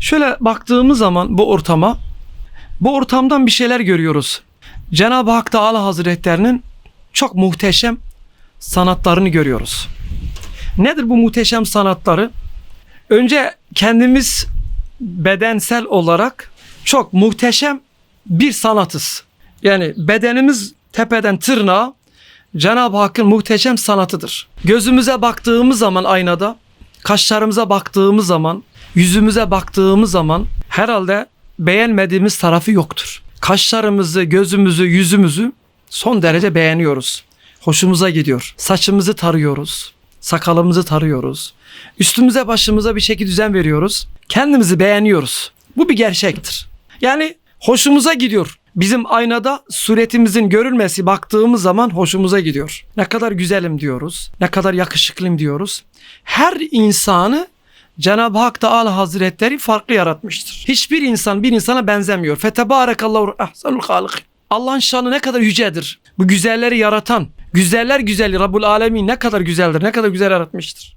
Şöyle baktığımız zaman bu ortama, bu ortamdan bir şeyler görüyoruz. Cenab-ı Hak Teala Hazretlerinin çok muhteşem sanatlarını görüyoruz. Nedir bu muhteşem sanatları? Önce kendimiz bedensel olarak çok muhteşem bir sanatız. Yani bedenimiz tepeden tırnağa Cenab-ı Hakk'ın muhteşem sanatıdır. Gözümüze baktığımız zaman aynada, kaşlarımıza baktığımız zaman, yüzümüze baktığımız zaman herhalde beğenmediğimiz tarafı yoktur. Kaşlarımızı, gözümüzü, yüzümüzü son derece beğeniyoruz. Hoşumuza gidiyor. Saçımızı tarıyoruz. Sakalımızı tarıyoruz. Üstümüze başımıza bir şekil düzen veriyoruz. Kendimizi beğeniyoruz. Bu bir gerçektir. Yani hoşumuza gidiyor. Bizim aynada suretimizin görülmesi baktığımız zaman hoşumuza gidiyor. Ne kadar güzelim diyoruz. Ne kadar yakışıklıyım diyoruz. Her insanı Cenab-ı Hak Teala Hazretleri farklı yaratmıştır. Hiçbir insan bir insana benzemiyor. Fetebârekallahu ahsanul halik. Allah'ın şanı ne kadar yücedir. Bu güzelleri yaratan, güzeller güzeli Rabbul Alemin ne kadar güzeldir, ne kadar güzel yaratmıştır.